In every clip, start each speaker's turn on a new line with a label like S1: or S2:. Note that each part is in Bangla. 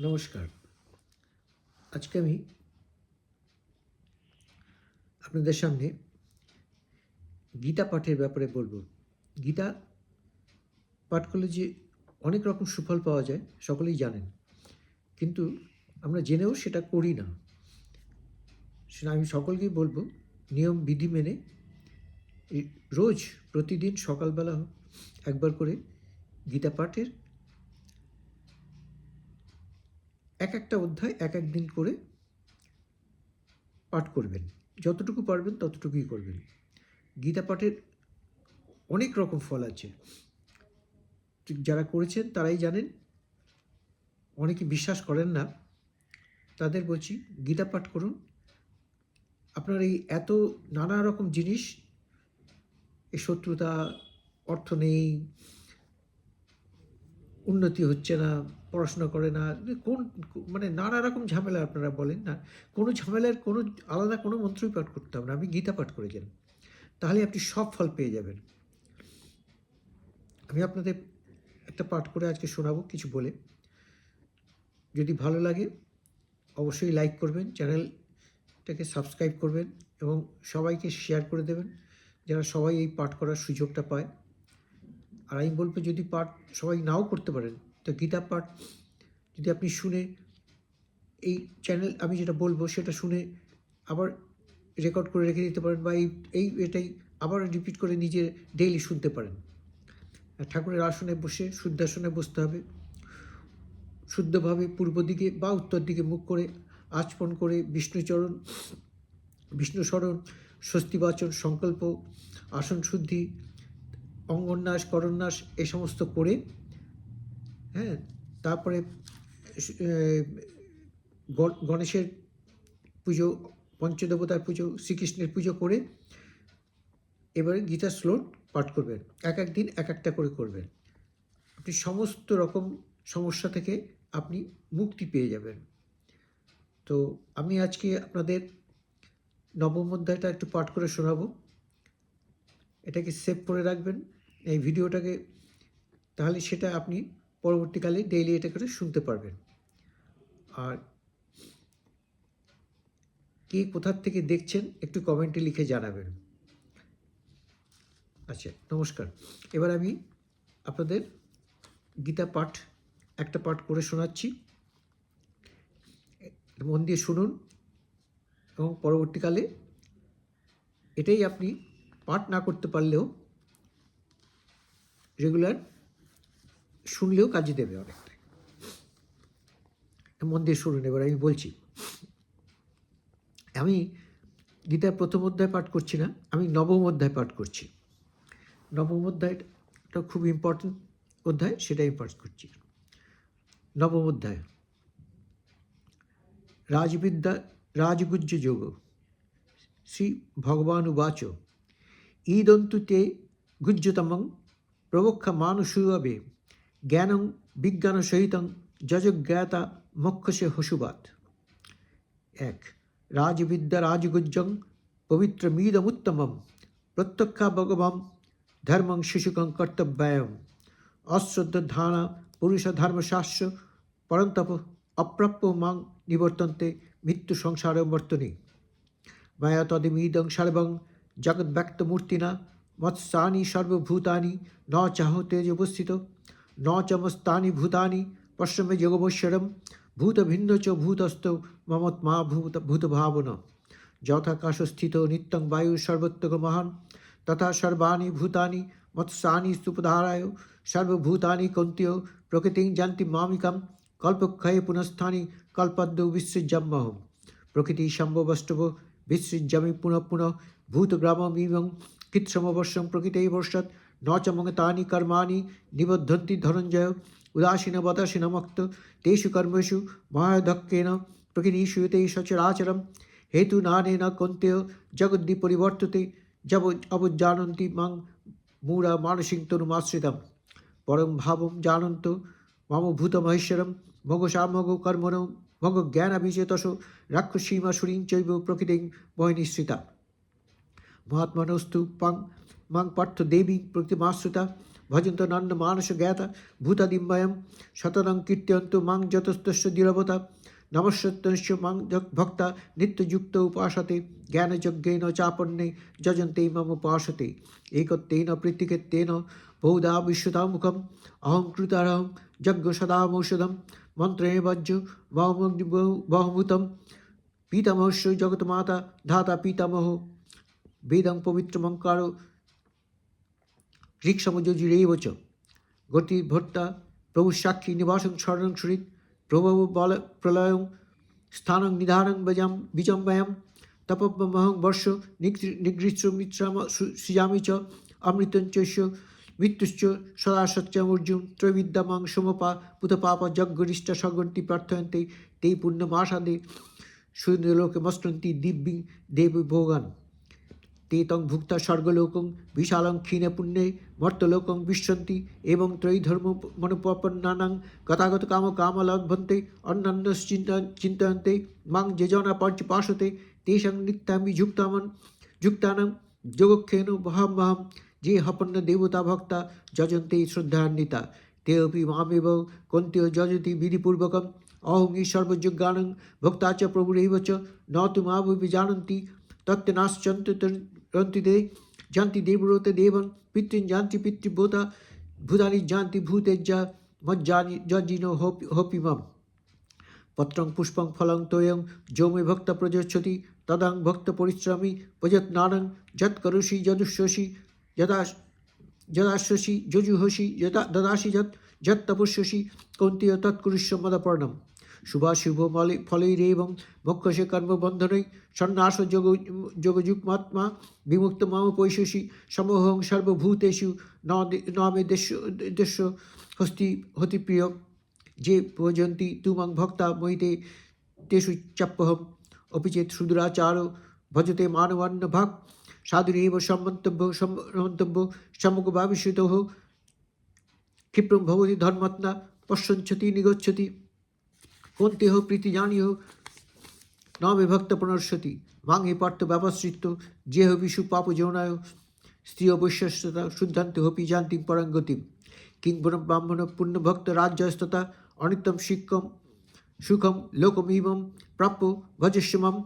S1: নমস্কার। আজকে আমি আপনাদের সামনে গীতা পাঠের ব্যাপারে বলব। গীতা পাঠ করলে যে অনেক রকম সুফল পাওয়া যায়, সকলেই জানেন। কিন্তু আমরা জেনেও সেটা করি না। সেটা আমি সকলকেই বলব, নিয়ম, বিধি মেনে রোজ, প্রতিদিন সকালবেলা একবার করে গীতা পাঠের এক একটা অধ্যায় এক এক দিন করে পাঠ করবেন। যতটুকু পারবেন ততটুকুই করবেন। গীতা পাঠের অনেক রকম ফল আছে। যারা করেছেন তারাই জানেন, অনেকে বিশ্বাস করেন না। তাদের বলছি, গীতা পাঠ করুন। আপনার এই এত নানা রকম জিনিস শত্রুতা, অর্থ নেই উন্নতি হচ্ছে না, পড়াশোনা করে না, কোন মানে নানা রকম ঝামেলা আপনারা বলেন না, কোনো ঝামেলার কোনো, আলাদা কোনো মন্ত্রই পাঠ করতে হবে না, আপনি গীতা পাঠ করে যান, তাহলে আপনি সব ফল পেয়ে যাবেন। আমি আপনাদের একটা পাঠ করে আজকে শোনাবো কিছু বলে। যদি ভালো লাগে, অবশ্যই লাইক করবেন, চ্যানেলটাকে সাবস্ক্রাইব করবেন এবং সবাইকে শেয়ার করে দেবেন, যারা সবাই এই পাঠ করার সুযোগটা পায়। আর আমি বলব যদি পাঠ সবাই নাও করতে পারেন, তো গীতা পাঠ যদি আপনি শুনে এই চ্যানেল আমি যেটা বলব সেটা শুনে আবার রেকর্ড করে রেখে দিতে পারেন বা এই এই এটাই আবার রিপিট করে নিজে ডেইলি শুনতে পারেন। ঠাকুরের আসনে বসে শুদ্ধাসনে বসতে হবে। শুদ্ধভাবে পূর্ব দিকে বা উত্তর দিকে মুখ করে আচপন করে বিষ্ণুচরণ বিষ্ণুস্মরণ স্বস্তিবাচন সংকল্প, আসন শুদ্ধি অঙ্গন্যাস, করন্যাস, এ সমস্ত করে হ্যাঁ তারপরে গণেশের পুজো, পঞ্চদেবতার পুজো, শ্রীকৃষ্ণের পুজো করে, এবারে গীতা শ্লোক পাঠ করবেন। এক এক দিন, এক একটা করে করবেন। আপনি সমস্ত রকম সমস্যা থেকে আপনি মুক্তি পেয়ে যাবেন। তো আমি আজকে আপনাদের নবম অধ্যায়টা একটু পাঠ করে শোনাবো। এটাকে সেভ করে রাখবেন। এই ভিডিওটাকে, তাহলে সেটা আপনি পরবর্তীকালে ডেইলি এটা করে শুনতে পারবেন। আর কে কোথার থেকে দেখছেন একটু কমেন্টে লিখে জানাবেন। আচ্ছা নমস্কার। এবার আমি আপনাদের গীতা পাঠ, একটা পাঠ করে শোনাচ্ছি। মন দিয়ে শুনুন এবং পরবর্তীকালে এটাই আপনি পাঠ না করতে পারলেও রেগুলার শুনলেও কাজে দেবে অনেকটাই। মন দিয়ে শুনুন, এবার আমি বলছি। আমি গীতার প্রথম অধ্যায় পাঠ করছি না, আমি নবম অধ্যায় পাঠ করছি। নবম অধ্যায়টা খুব ইম্পর্টেন্ট অধ্যায়, সেটাই পাঠ করছি। নবম অধ্যায়। রাজবিদ্যা, রাজগুজ্জ যোগ। শ্রী ভগবান উবাচ। ঈদন্তু তে গুজ্জতমং প্রবক্ষ মানুষুবে জ্ঞানং বিজ্ঞান সহিতং যজজ্ঞাতা মক্ষসে হসুবাত এক রাজবিদ্যা রাজগুজ্জং পবিত্রমিদমুত্তমম প্রত্যক্ষা ভগবাম ধর্মং শিশুকং কর্তব্যায়ম অশ্রদ্ধানা পুরুষ ধর্মশাস্ত্র পরন্তপ অপ্রাপ্য মাং নিবর্তন্তে মৃত্যু সংসার বর্তনে মায়া তদিমিদং সর্বং জগদ্ব্যক্তমূর্তিনা মৎসানি সর্বভূতানি, ন চাহ তেজবস্থিত ন চমস্তানি ভূতানি পশ্চিমে ভূত ভিন্ন চ ভূতস্থ মমত্মা ভূত ভূতভাবনা যথাকাশস্থিত নিত্যং বায়ু সর্বত্র মহান, তথা সর্বাণি ভূতানি, মৎসানি স্তূপধারায় সর্বভূতানি কন্তীয়, প্রকৃতিং জানতি মামিকাম, কল্পক্ষয়ে পুনঃস্থানি কল্পদ্য বিসৃজ্যাম্যহম। প্রকৃতি সম্ভবষ্টব বিসৃজ্যামি পুনঃ পুনঃ ভূতগ্রামমিমং কৃৎসমবর্ষং প্রকৃতেই বর্ষৎ ন চ মঙ্গ তানি কর্মাণি নিবদ্ধন্তি ধনঞ্জয় উদাসীন বদাসীনমক্ত তেষু কর্মেষু মহাধক্কেন প্রকৃতিষুতে সচরাচরম হেতু নানেন কন্তেয় জগদ্দি পরিবর্ততে জব অবজানন্তি মাং মূঢ়া মানসিং তনুমাশ্রিতম পরম ভাবম জানন্ত মম ভূতমহেশ্বরম মগ সামগ কর্মণ মগ জ্ঞানাভিচেতস রাক্ষসীমা সুরীং চৈব প্রকৃতিং বয়নিশ্রিতা মহাত্মানস্তু পাং মাং পার্থ দেবী প্রতিমাশ্রিতা ভজন্ত নন্দ মানস জ্ঞাতা ভূতাদিম্বয়ম শতনং কীর্ত্যন্ত মাং যতস্তস্য দীরবতা নমস্যত্তস্য মাং য- ভক্তা নিত্যযুক্ত উপাসতে জ্ঞানযজ্ঞেন চাপন্নে যজন্তে মম উপাসতে একত্তেন প্রীতিকেত্তেন বহুধা বিশ্বতামুখম অহং কৃতারহং যজ্ঞ সদামৌষধম মন্ত্রে বজ্র বহমূতম পিতামহস্য জগৎমাতা ধাতা পিতামহ বেদং পবিত্রমঙ্কার ঋক্সমযোজিরেব চ গতি ভর্তা প্রভু সাক্ষী নিবাসং স্মরণং সুরিত প্রভব বল প্রলয়ং স্থানং নিধানং বজাম বিজম্বয়ম তপমহং বর্ষ নিগৃষ্ট মিত্রাম সৃজামি চ অমৃতঞ্চস্য মৃত্যুশ্চ সদা সত্যমর্জুন ত্রৈবিদ্যামাং সমপা পুতপাপ যজ্ঞরিষ্ট সগন্তি প্রার্থয়ন্তে তে পুণ্যমাসাদে মস্টন্তি দিব্যি দেব ভোগান তেতং ভুক্তা স্বর্গলোকং বিশালং ক্ষীণে পুণ্যে মর্তলোকং বিশ্বন্তি এবং ত্রয়ীধর্ম মনোপন্নানাং গতাগত কাম কাম কামলভ্যন্তে অন্যান্য চিন্তা চিন্তয়ন্তে মাং যেজনা পঞ্চপাশতে তেষাং নিত্যামি যুক্তামন যুক্তানাম যোগক্ষেণ মহাম মহাম যে হপন্ন দেবতা ভক্তা যজন্তে শ্রদ্ধান্বিতা। তে অপি মামেব কন্তীয় যজতি বিধিপূর্বক অহং ঈশ্বর্বযোগ্যানং ভক্তা চ প্রভুরেব চ। নতু মা জানন্তি তত্ত্বনাশ্চন্ত Yantide, Janti Devrote Devan, Pitrin Janti जाति Bodha, Bhudani Janti Bhuteja, Manjani Janjino Hopimam. पत्रं पुष्पं फलं तोयं जो मे भक्त प्रजच्छति तदंग भक्त परिश्रमी भजत नानं जत करुषि जदुष्यसि यदा यदाश्यसि जुजुहोषि यदा ददासि यत् यत् শুভাশুভ মলে ফলৈরেবং মোক্ষসে কর্মবন্ধনৈ সন্ন্যাস যোগ যোগযুগ্মাত্মা বিমুক্ত মাম পৈশসি সমহং সর্বভূতেষু ন দে- ন মে দেশ দেশ হস্তি হতিপ্রিয় যে ভজন্তি তুমং ভক্তা মহিতে তেষু চাপ্যহম অপি চেত সুদূরাচার ভজতে মানবান্ন ভাগ সাধুরেব সম্মন্তব্য সম্মন্তব্য সমগ্রভাবিষ্যত ক্ষিপ্রং ভবতি ধর্মাত্মা পশ্যঞ্চতি নিগচ্ছতি। কোন্তেহ প্রীতি জানিহ ন বিভক্ত পুনর্সতি হে পার্থ ব্যবসৃত যেহ বিশু পাপ যৌনায় স্ত্রী অবশ্যস্ততা শুদ্ধান্তে হপি জান্তিম পরাঙ্গতিম। কিংবন ব্রাহ্মণ পুণ্যভক্ত রাজ্যস্ততা অনিত্যম শিক্ষম, সুখম, লোকমিমম, প্রাপ্য ভজস্যমম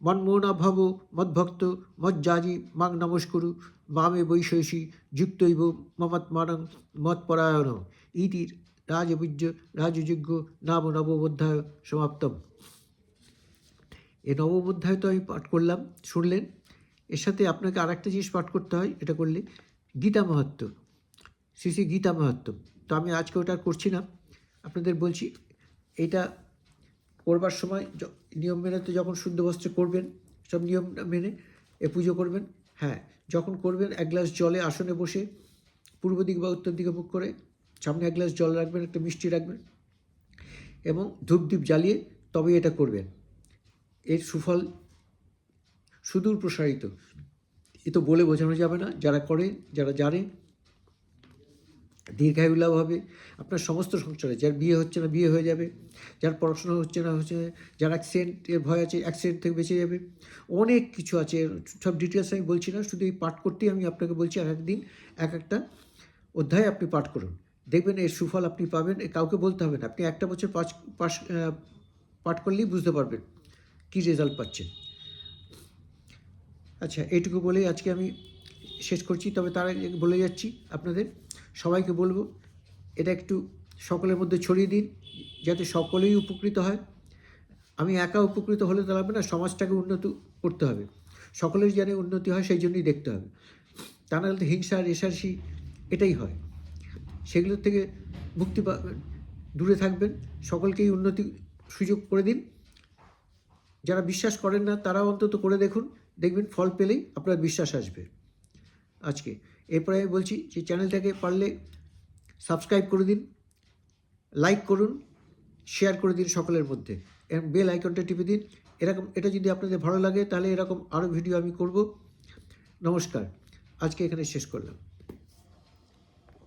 S1: মন্মোনা ভব, মদ্ভক্ত, মজ্জাজি, মাং নমস্কুরু, মামে বৈশৈষী যুক্তৈব, মমাত্মানং, মৎপরায়ণ ইতি রাজবীর্য রাজযোগ্য নাম নববোধ্যায় সমাপ্তম এই নবোধ্যায় তো আমি পাঠ করলাম শুনলেন এর সাথে আপনাকে আর একটা জিনিস পাঠ করতে হয় এটা করলে গীতা মাহাত্ম শ্রী শ্রী গীতা মাহাত্ম তো আমি আজকে ওটা করছি না আপনাদের বলছি এটা করবার সময় নিয়ম মেনে তো যখন শুদ্ধ বস্ত্রে করবেন সব নিয়ম মেনে এ পুজো করবেন হ্যাঁ যখন করবেন এক গ্লাস জলে আসনে বসে পূর্ব দিক বা উত্তর দিকে মুখ করে সামনে এক গ্লাস জল রাখবেন, একটা মিষ্টি রাখবেন এবং ধূপ ধূপদীপ জ্বালিয়ে তবে এটা করবেন। এর সুফল সুদূর প্রসারিত। এ তো বলে বোঝানো যাবে না, যারা করে, যারা জানে দীর্ঘায়ু লাভ হবে। আপনার সমস্ত সংসারে, যার বিয়ে হচ্ছে না বিয়ে হয়ে যাবে, যার পড়াশোনা হচ্ছে না হচ্ছে, যার অ্যাক্সিডেন্টের ভয় আছে অ্যাক্সিডেন্ট থেকে বেঁচে যাবে, অনেক কিছু আছে। সব ডিটেলস আমি বলছি না, শুধু এই পাঠ করতেই আমি আপনাকে বলছি এক একদিন এক একটা অধ্যায় আপনি পাঠ করুন। দেখবেন এর সুফল আপনি পাবেন কাউকে বলতে হবে না। আপনি একটা বছর পাস আহ, পাঠ করলেই বুঝতে পারবেন কী রেজাল্ট পাচ্ছেন। আচ্ছা এইটুকু বলেই আজকে আমি শেষ করছি তবে তার বলে যাচ্ছি আপনাদের সবাইকে বলব এটা একটু সকলের মধ্যে ছড়িয়ে দিন যাতে সকলেই উপকৃত হয়। আমি একা উপকৃত হলে তো হবে না সমাজটাকে উন্নত করতে হবে। সকলের যেন উন্নতি হয় সেই জন্যই দেখতে হবে। তা নাহলে তো হিংসা রেশারেশি এটাই হয়। সেগুলোর থেকে মুক্তি পাবেন দূরে থাকবেন। সকলকেই উন্নতি সুযোগ করে দিন। যারা বিশ্বাস করেন না তারা অন্তত করে দেখুন। দেখবেন ফল পেলেই আপনার বিশ্বাস আসবে। আজকে এরপরে আমি বলছি যে চ্যানেলটাকে পারলে সাবস্ক্রাইব করে দিন, লাইক করুন, শেয়ার করে দিন সকলের মধ্যে। এবং বেল আইকনটা টিপে দিন। এরকম, এটা যদি আপনাদের ভালো লাগে, তাহলে এরকম আরও ভিডিও আমি করব। নমস্কার। আজকে এখানে শেষ করলাম।